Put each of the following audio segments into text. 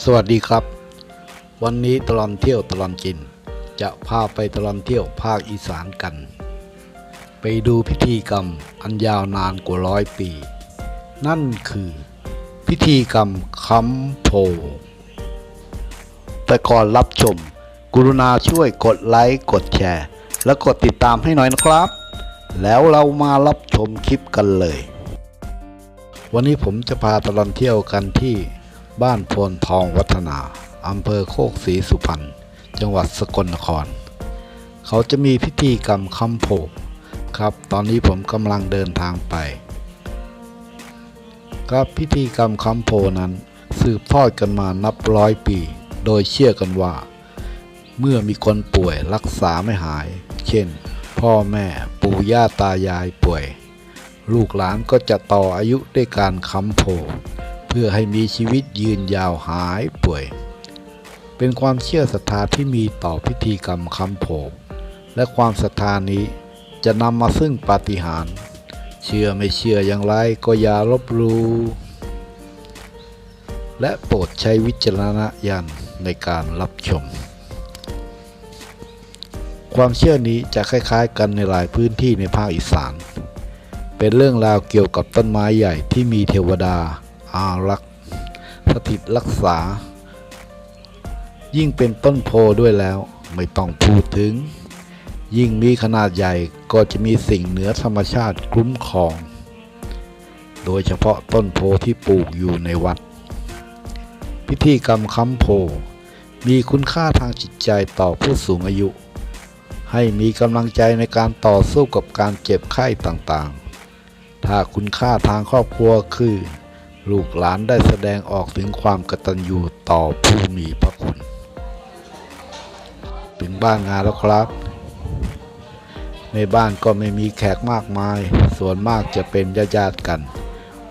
สวัสดีครับ วันนี้ตลอดเที่ยวตลอดกิน จะพาไปตลอดเที่ยวภาคอีสานกัน ไปดูพิธีกรรมอันยาวนานกว่าร้อยปี นั่นคือ พิธีกรรมค้ำโพแต่ก่อนรับชม กรุณาช่วยกดไลค์กดแชร์ และกดติดตามให้หน่อยนะครับ แล้วเรามารับชมคลิปกันเลย วันนี้ผมจะพาตลอดเที่ยวกันที่ บ้านโพนทองวัฒนา อำเภอโคกศรีสุพรรณ จังหวัดสกลนคร เขาจะมีพิธีกรรมคำโพกครับ ตอนนี้ผมกำลังเดินทางไป ครับพิธีกรรมคำโพนั้นสืบทอดกันมานับร้อยปี โดยเชื่อกันว่า เมื่อมีคนป่วยรักษาไม่หาย เช่น พ่อแม่ปู่ย่าตายายป่วย ลูกหลานก็จะต่ออายุด้วยการค้ำโพ เพื่อให้มีชีวิตยืนยาวหายป่วย เป็นความเชื่อศรัทธาที่มีต่อพิธีกรรมคำโพและความศรัทธานี้จะนำมาซึ่งปาฏิหาริย์เชื่อไม่เชื่ออย่างไรก็อย่าลบหลูและโปรดใช้วิจารณญาณในการรับชม ความเชื่อนี้จะคล้ายๆ กันในหลายพื้นที่ในภาคอีสาน เป็นเรื่องราวเกี่ยวกับต้นไม้ใหญ่ที่มีเทวดา อารักษ์สถิตรักษา ยิ่งเป็นต้นโพด้วยแล้วไม่ต้องพูดถึง ยิ่งมีขนาดใหญ่ก็จะมีสิ่งเหนือธรรมชาติคุ้มครอง โดยเฉพาะต้นโพที่ปลูกอยู่ในวัด พิธีกรรมค้ำโพมีคุณค่าทางจิตใจต่อผู้สูงอายุ ให้มีกำลังใจในการต่อสู้กับการเจ็บไข้ต่างๆ ถ้าคุณค่าทางครอบครัวคือ ลูกหลานได้แสดงออกถึงความกตัญญูต่อผู้มีพระคุณ ถึงบ้านงานแล้วครับ ในบ้านก็ไม่มีแขกมากมาย ส่วนมากจะเป็นญาติๆกัน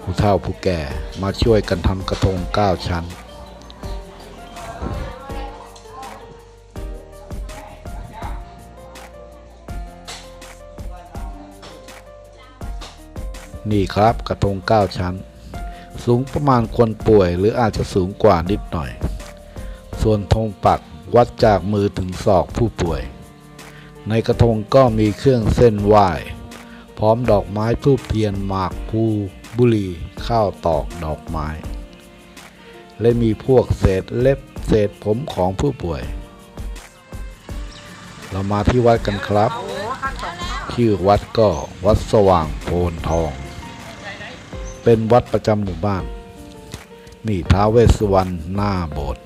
ผู้เฒ่าผู้แก่มาช่วยกันทำกระทงเก้าชั้น นี่ครับกระทงเก้าชั้น สูงประมาณคนป่วยหรืออาจจะสูงกว่านิดหน่อย ส่วนธงปักวัดจากมือถึงศอกผู้ป่วย ในกระทงก็มีเครื่องเส้นไหว้ พร้อมดอกไม้ทูบเทียนหมากภูบุรีข้าวตอกดอกไม้ และมีพวกเศษเล็บเศษผมของผู้ป่วย เรามาที่วัดกันครับ ชื่อวัดก็วัดสว่างโพนทอง เป็นวัดประจำหมู่บ้าน นี่ท้าวเวสสุวรรณหน้าโบสถ์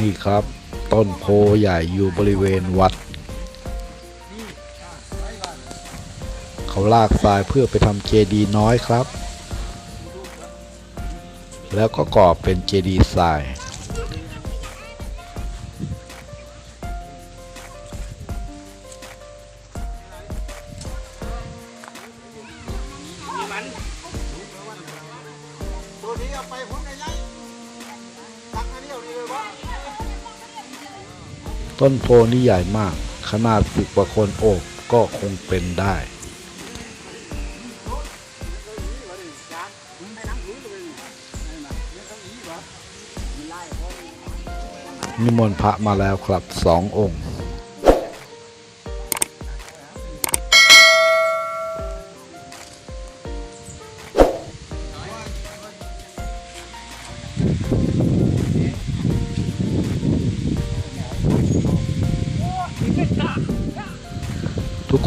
นี่ครับ ต้นโพใหญ่อยู่บริเวณวัด เขาลากทรายเพื่อไปทำเจดีย์น้อยครับ แล้วก็ก่อเป็นเจดีย์ทรายัน ตัวนี้เอาไปพุ่นไงตักอันนี้เอาดีเลยวะต้นโพนี่ใหญ่มาก ขนาดสิบกว่าคนโอบก็คงเป็นได้ นิมนต์พระมาแล้วครับสององค์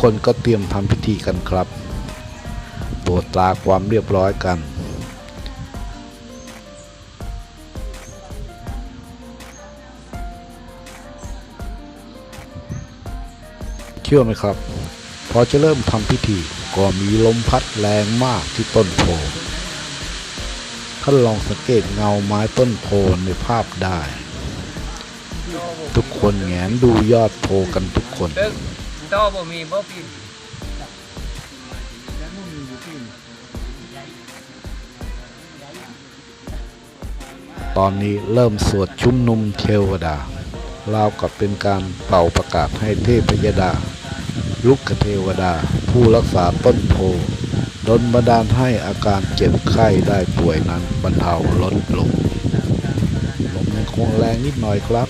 คนก็เตรียมทำพิธีกันครับตรวจตราความเรียบร้อยกัน เชื่อไหมครับ พอจะเริ่มทำพิธีก็มีลมพัดแรงมากที่ต้นโพท่านลองสังเกตเงาไม้ต้นโพในภาพได้ ทุกคนแงนดูยอดโพกันทุกคน ต่อบ่มีบ่ปีนตอนนี้เริ่มสวดชุมนุมเทวดาราวกับเป็นการเป่าประกาศให้เทพยดา ลุกเทวดา ผู้รักษาต้นโพดนบันดาลให้อาการเจ็บไข้ได้ป่วยนั้นบรรเทาลดลงลมยังคงแรงนิดหน่อยครับ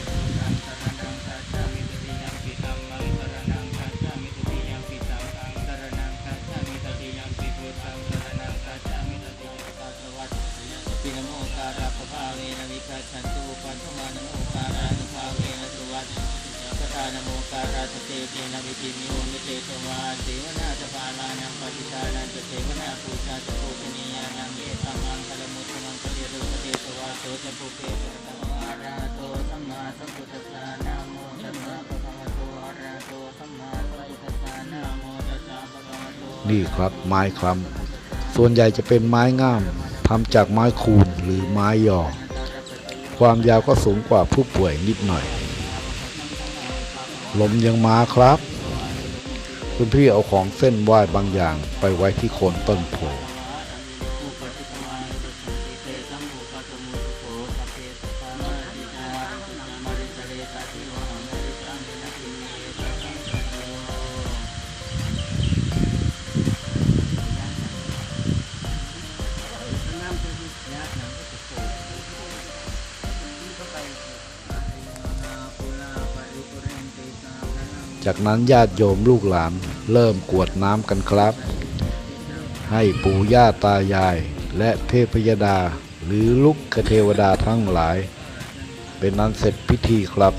ปินโมการะปภาเวนะวิคัจฉันตุปันธมานโมการะนุภาเวนะสุวัตสตานโมการะสเตเตนะวิจิมิโอมิเตตวาเสวนาจปาลานังปฏิทานันเสวนาปูชาจะโภชนียานังเอตัมมังคลมุตมังคเลรุปเตสวาโสจะปุเพสตัมมาราโตสัมมาสัมพุทธัสสะนะโมตัสสะภะคะวะโตอะระโตสัมมาสัมพุทธัสสะนะโมตัสสะภะคะวะโตนี่ครับไม้คลำส่วนใหญ่จะเป็นไม้งาม ทำจากไม้คูนหรือไม้ยอ ความยาวก็สูงกว่าผู้ป่วยนิดหน่อย ลมยังมาครับ คุณพี่เอาของเส้นไหว้บางอย่างไปไว้ที่โคนต้นโพ จากนั้นญาติโยมลูกหลานเริ่มกวดน้ำกันครับ ให้ปู่ย่าตายาย และเทพยดาหรือลุกเทวดาทั้งหลาย เป็นนั้นเสร็จพิธีครับ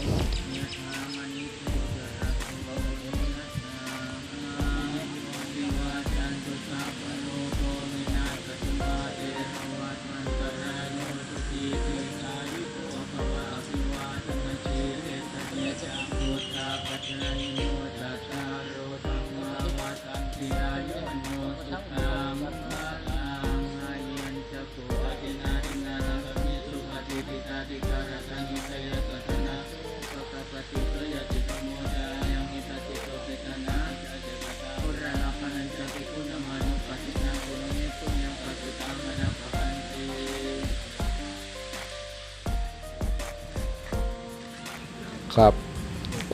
ครับกร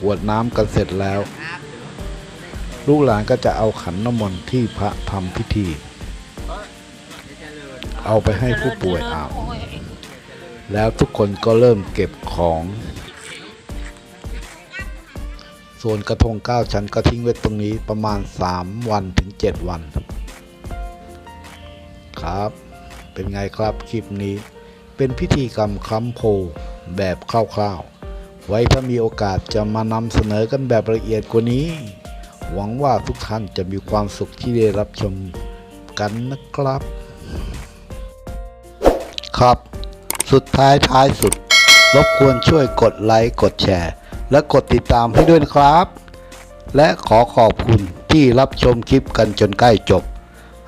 วดน้ำกันเสร็จแล้ว ลูกหลานก็จะเอาขันน้ำมนต์ที่พระทำพิธี เอาไปให้ผู้ป่วยอาบแล้วทุกคนก็เริ่มเก็บของ ส่วนกระทงเก้าชั้นก็ทิ้งไว้ตรงนี้ประมาณ 3 วันถึง 7 วัน ครับ เป็นไงครับคลิปนี้เป็นพิธีกรรมค้ำโพแบบคร่าวๆ ไว้ถ้ามีโอกาสจะมานำเสนอกันแบบละเอียดกว่านี้ หวังว่าทุกท่านจะมีความสุขที่ได้รับชมกันนะครับ ครับ สุดท้ายท้ายสุด รบกวนช่วยกดไลค์กดแชร์ และกดติดตามให้ด้วยนะครับ และขอขอบคุณที่รับชมคลิปกันจนใกล้จบ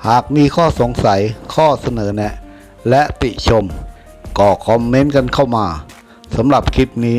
หากมีข้อสงสัยข้อเสนอแนะ และติชม ก็คอมเมนต์กันเข้ามาสำหรับคลิปนี้